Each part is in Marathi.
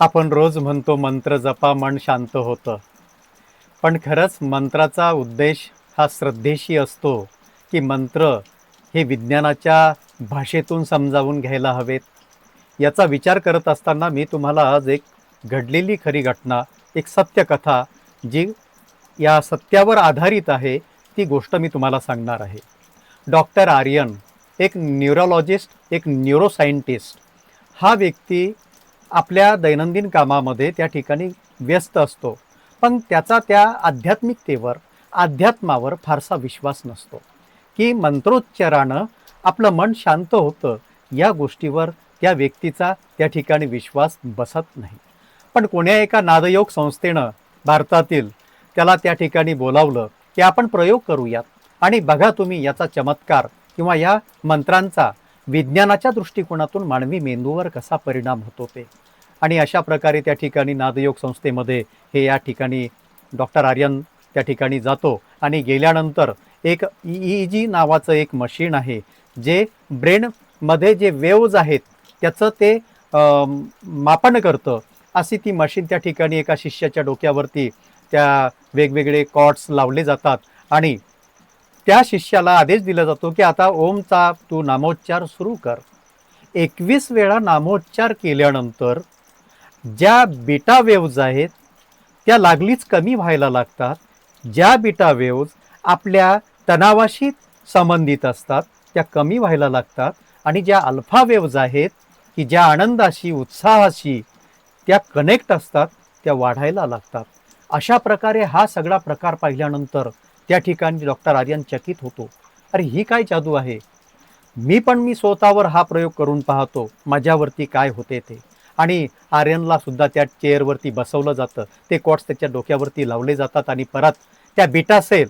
आपण रोज म्हणतो मंत्र जपा मन शांत होतं. पण खरंच मंत्राचा उद्देश हा श्रद्धेशी असतो की मंत्र हे विज्ञानाच्या भाषेतून समजावून घ्यायला हवेत. याचा विचार करत असताना मी तुम्हाला आज एक घडलेली खरी घटना एक सत्यकथा जी या सत्यावर आधारित आहे ती गोष्ट मी तुम्हाला सांगणार आहे. डॉक्टर आर्यन एक न्यूरोलॉजिस्ट एक न्यूरोसायंटिस्ट. हा व्यक्ती आपल्या दैनंदिन कामामध्ये त्या ठिकाणी व्यस्त असतो. पण त्याचा त्या आध्यात्मिकतेवर अध्यात्मावर फारसा विश्वास नसतो. की मंत्रोच्चारानं आपलं मन शांत होतं या गोष्टीवर त्या व्यक्तीचा त्या ठिकाणी विश्वास बसत नाही. पण कोण्या एका नादयोग संस्थेनं भारतातील त्याला त्या ठिकाणी बोलावलं की आपण प्रयोग करूयात आणि बघा तुम्ही याचा चमत्कार किंवा या मंत्रांचा विज्ञानाच्या दृष्टिकोनातून मानवी मेंदूवर कसा परिणाम होतो ते. आणि अशा प्रकारे त्या ठिकाणी नादयोग संस्थेमध्ये हे या ठिकाणी डॉक्टर आर्यन त्या ठिकाणी जातो. आणि गेल्यानंतर एक ई जी नावाचं एक मशीन आहे जे ब्रेनमध्ये जे वेव्ज आहेत त्याचं ते मापन करतं. अशी ती मशीन त्या ठिकाणी एका शिष्याच्या डोक्यावरती त्या वेगवेगळे कॉट्स लावले जातात. आणि त्या शिष्याला आदेश दिला जातो की आता ओमचा तू नामोच्चार सुरू कर. एकवीस वेळा नामोच्चार केल्यानंतर ज्या बीटा वेव्ज आहेत त्या लागलीच कमी व्हायला लागतात. ज्या बीटा वेव्ज आपल्या तणावाशी संबंधित असतात त्या कमी व्हायला लागतात. आणि ज्या अल्फा वेव्ज आहेत की ज्या आनंदाशी उत्साहाशी त्या कनेक्ट असतात त्या वाढायला लागतात. अशा प्रकारे हा सगळा प्रकार पाहिल्यानंतर त्या ठिकाणी डॉक्टर आर्यन चकित होतो. अरे ही काय जादू आहे? मी पण मी स्वतःवर हा प्रयोग करून पाहतो माझ्यावरती काय होते ते. आणि आर्यनला सुद्धा त्या चेअरवरती बसवलं जातं. ते कॉट्स त्याच्या डोक्यावरती लावले जातात आणि परत त्या बिटा सेल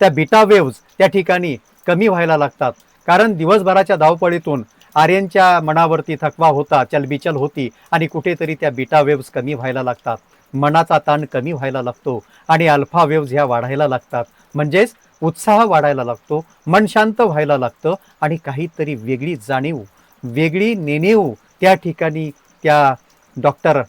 त्या बिटा वेव्ज त्या ठिकाणी कमी व्हायला लागतात. कारण दिवसभराच्या धावपळीतून आर्यनच्या मनावरती थकवा होता चलबिचल होती आणि कुठेतरी त्या बिटा वेव्ज कमी व्हायला लागतात. मनाचा ताण कमी व्हायला लागतो आणि अल्फा वेव्ज ह्या वाढायला लागतात. म्हणजेच उत्साह वाढायला लागतो मन शांत व्हायला लागतं आणि काहीतरी वेगळी जाणीव वेगळी नेणीव त्या ठिकाणी त्या डॉक्टर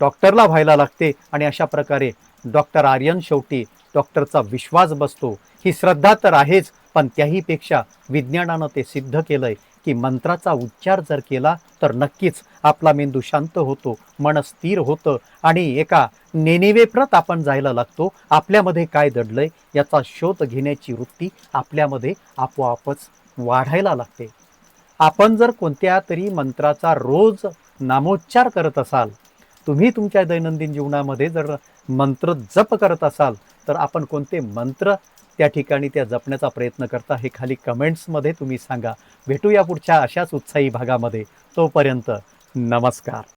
डॉक्टरला व्हायला लागते आणि अशा प्रकारे डॉक्टर आर्यन शेवटी डॉक्टरचा विश्वास बसतो. ही श्रद्धा तर आहेच पण त्याहीपेक्षा विज्ञानानं ते सिद्ध केलं आहे की मंत्राचा उच्चार जर केला तर नक्कीच आपला मेंदू शांत होतो मन स्थिर होतं आणि एका नेनिवेप्रत आपण जायला लागतो. आपल्यामध्ये काय दडलंय याचा शोध घेण्याची वृत्ती आपल्यामध्ये आपोआपच वाढायला लागते. आपण जर कोणत्या तरी मंत्राचा रोज नामोच्चार करत असाल तुम्ही तुमच्या दैनंदिन जीवनामध्ये जर मंत्र जप करत असाल तर आपण कोणते मंत्र त्या ठिकाणी त्या जपण्याचा प्रयत्न करता हे खाली कमेंट्समध्ये तुम्ही सांगा. भेटूया पुढच्या अशाच उत्साही भागामध्ये. तोपर्यंत नमस्कार.